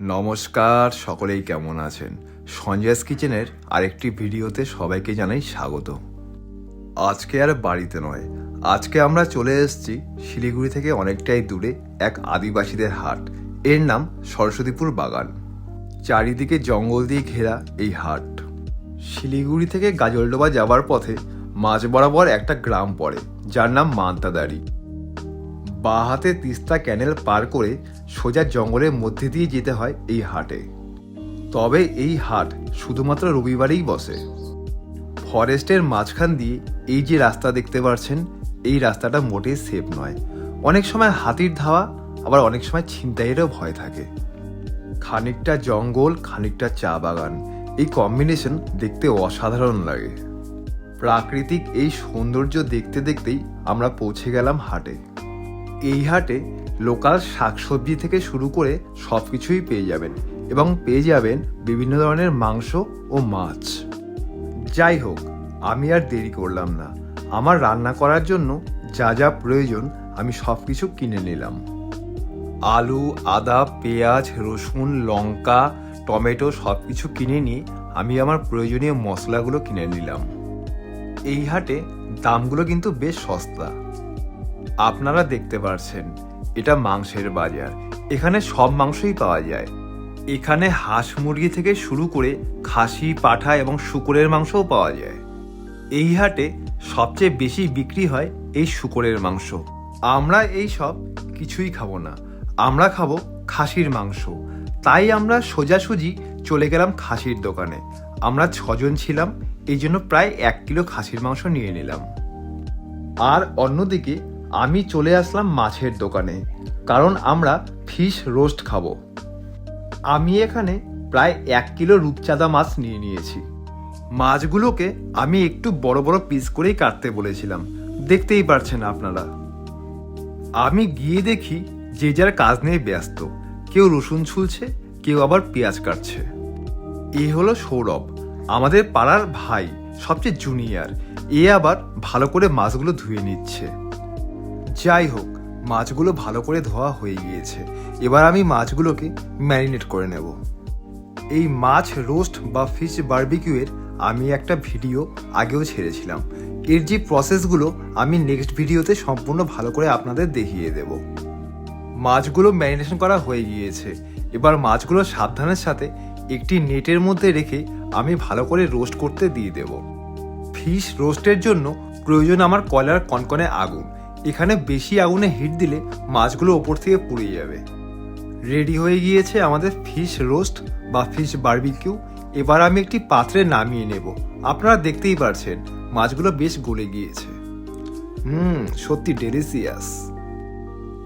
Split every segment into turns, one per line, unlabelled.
নমস্কার, সকলেই কেমন আছেন? সঞ্জয়স কিচেনের আরেকটি ভিডিওতে সবাইকে জানাই স্বাগত। আজকে আর বাড়িতে নয়, আজকে আমরা চলে এসেছি শিলিগুড়ি থেকে অনেকটাই দূরে এক আদিবাসীদের হাট। এর নাম সরস্বতীপুর বাগান। চারিদিকে জঙ্গল দিয়ে ঘেরা এই হাট। শিলিগুড়ি থেকে গাজলডোবা যাওয়ার পথে মাঝ বরাবর একটা গ্রাম পড়ে, যার নাম মান্তাদারি। বাঁ হাতে তিস্তা ক্যানেল পার করে সোজা জঙ্গলের মধ্যে দিয়ে যেতে হয় এই হাটে। তবে এই হাট শুধুমাত্র রবিবারেই বসে। ফরেস্টের মাঝখান দিয়ে এই যে রাস্তা দেখতে পাচ্ছেন এই রাস্তাটা মোটেই সেফ নয়। অনেক সময় হাতির ধাওয়া, আবার অনেক সময় ছিনতাইয়েরও ভয় থাকে। খানিকটা জঙ্গল, খানিকটা চা বাগান, এই কম্বিনেশন দেখতে অসাধারণ লাগে। প্রাকৃতিক এই সৌন্দর্য দেখতে দেখতেই আমরা পৌঁছে গেলাম হাটে। এই হাটে লোকাল শাকসবজি থেকে শুরু করে সব কিছুই পেয়ে যাবেন এবং পেয়ে যাবেন বিভিন্ন ধরনের মাংস ও মাছ। যাই হোক, আমি আর দেরি করলাম না। আমার রান্না করার জন্য যা যা প্রয়োজন আমি সব কিছু কিনে নিলাম। আলু, আদা, পেঁয়াজ, রসুন, লঙ্কা, টমেটো সব কিছু কিনে নিয়ে আমি আমার প্রয়োজনীয় মশলাগুলো কিনে নিলাম। এই হাটে দামগুলো কিন্তু বেশ সস্তা। আপনারা দেখতে পারছেন, এটা মাংসের বাজার। এখানে সব মাংসই পাওয়া যায়। এখানে হাঁস মুরগি থেকে শুরু করে খাসি, পাঠা এবং শুকরের মাংসও পাওয়া যায়। এই হাটে সবচেয়ে বেশি বিক্রি হয় এই শুকরের মাংস। আমরা এই সব কিছুই খাব না। আমরা খাব খাসির মাংস। তাই আমরা সোজাসুজি চলে গেলাম খাসির দোকানে। আমরা ছজন ছিলাম, এই জন্য প্রায় এক কিলো খাসির মাংস নিয়ে নিলাম। আর অন্যদিকে আমি চলে আসলাম মাছের দোকানে, কারণ আমরা ফিশ রোস্ট খাব। আমি এখানে প্রায় এক কিলো রূপচাঁদা মাছ নিয়ে নিয়েছি। মাছগুলোকে আমি একটু বড় বড় পিস করেই কাটতে বলেছিলাম। দেখতেই পারছেন আপনারা। আমি গিয়ে দেখি যে যার কাজ নিয়ে ব্যস্ত। কেউ রসুন ছুলছে, কেউ আবার পেঁয়াজ কাটছে। এ হলো সৌরভ, আমাদের পাড়ার ভাই, সবচেয়ে জুনিয়র এ আবার ভালো করে মাছগুলো ধুয়ে নিচ্ছে। যাই হোক, মাছগুলো ভালো করে ধোয়া হয়ে গিয়েছে। এবার আমি মাছগুলোকে ম্যারিনেট করে নেব। এই মাছ রোস্ট বা ফিশ বার্বিকিউয়ের আমি একটা ভিডিও আগেও ছেড়েছিলাম। এর যে প্রসেসগুলো আমি নেক্সট ভিডিওতে সম্পূর্ণ ভালো করে আপনাদের দেখিয়ে দেব। মাছগুলো ম্যারিনেশন করা হয়ে গিয়েছে। এবার মাছগুলো সাবধানের সাথে একটি নেটের মধ্যে রেখে আমি ভালো করে রোস্ট করতে দিয়ে দেব। ফিশ রোস্টের জন্য প্রয়োজন আমার কয়লার কনকনে আগুন। এখানে বেশি আগুনে হিট দিলে মাছগুলো ওপর থেকে পুড়ে যাবে। রেডি হয়ে গিয়েছে আমাদের ফিশ রোস্ট বা ফিশ বার্বিকিউ। এবার আমি একটি পাত্রে নামিয়ে নেব। আপনারা দেখতেই পারছেন, মাছগুলো বেশ গলে গিয়েছে। হুম, সত্যি ডেলিসিয়াস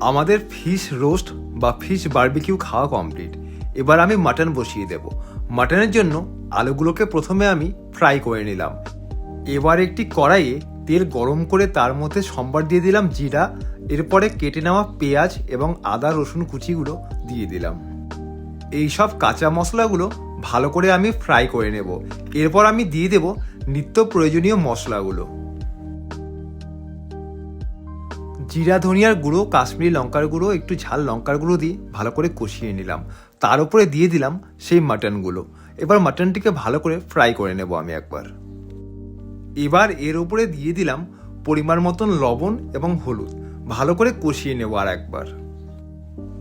আমাদের ফিশ রোস্ট বা ফিশ বারবিকিউ খাওয়া কমপ্লিট। এবার আমি মাটন বসিয়ে দেব। মাটনের জন্য আলুগুলোকে প্রথমে আমি ফ্রাই করে নিলাম। এবার একটি কড়াইয়ে তেল গরম করে তার মধ্যে সম্বার দিয়ে দিলাম জিরা, এরপরে কেটে নেওয়া পেঁয়াজ এবং আদা, রসুন কুচিগুলো দিয়ে দিলাম। এই সব কাঁচা মশলাগুলো ভালো করে আমি ফ্রাই করে নেব। এরপর আমি দিয়ে দেব নিত্য প্রয়োজনীয় মশলাগুলো। জিরা, ধনিয়ার গুঁড়ো, কাশ্মীরি লঙ্কার গুঁড়ো, একটু ঝাল লঙ্কার গুঁড়ো দিয়ে ভালো করে কষিয়ে নিলাম। তার উপরে দিয়ে দিলাম সেই মাটনগুলো। এবার মাটনটিকে ভালো করে ফ্রাই করে নেব আমি একবার। এবার এর উপরে দিয়ে দিলাম পরিমাণ মতন লবণ এবং হলুদ। ভালো করে কষিয়ে নেব আর একবার।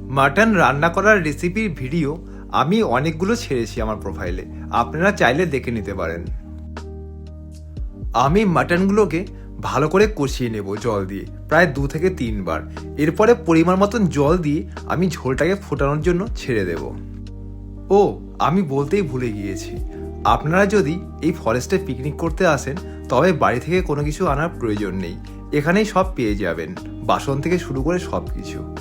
মাটন রান্না করার রেসিপির ভিডিও আমি অনেকগুলো ছেড়েছি আমার প্রোফাইলে আপনারা চাইলে দেখে নিতে পারেন। আমি মাটনগুলোকে ভালো করে কষিয়ে নেব জল দিয়ে, প্রায় দু থেকে তিনবার। এরপরে পরিমাণ মতন জল দিয়ে আমি ঝোলটাকে ফোটানোর জন্য ছেড়ে দেব। ও, আমি বলতেই ভুলে গিয়েছি। আপনারা যদি এই ফরেস্টে পিকনিক করতে আসেন, তবে বাড়ি থেকে কোনো কিছু আনার প্রয়োজন নেই। এখানেই সব পেয়ে যাবেন। বাসন থেকে শুরু করে সব কিছু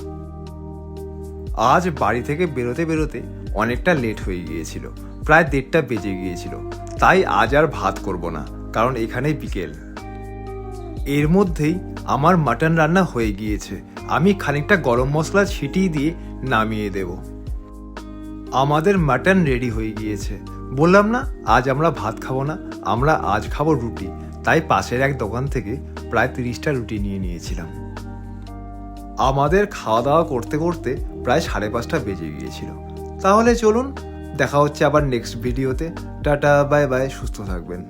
আজ বাড়ি থেকে বেরোতে বেরোতে অনেকটা লেট হয়ে গিয়েছিল। প্রায় দেড়টা বেজে গিয়েছিল। তাই আজ আর ভাত করব না, কারণ এখানেই বিকেল। এর মধ্যেই আমার মাটন রান্না হয়ে গিয়েছে। আমি খানিকটা গরম মশলা ছিটিয়ে দিয়ে নামিয়ে দেব। আমাদের মাটন রেডি হয়ে গিয়েছে। বললাম না, আজ আমরা ভাত খাব না, আমরা আজ খাব রুটি। তাই পাশের এক দোকান থেকে প্রায় তিরিশটা রুটি নিয়ে নিয়েছিলাম। আমাদের খাওয়া দাওয়া করতে করতে প্রায় সাড়ে পাঁচটা বেজে গিয়েছিল। তাহলে চলুন, দেখা হচ্ছে আবার নেক্সট ভিডিওতে টাটা বাই বাই সুস্থ থাকবেন।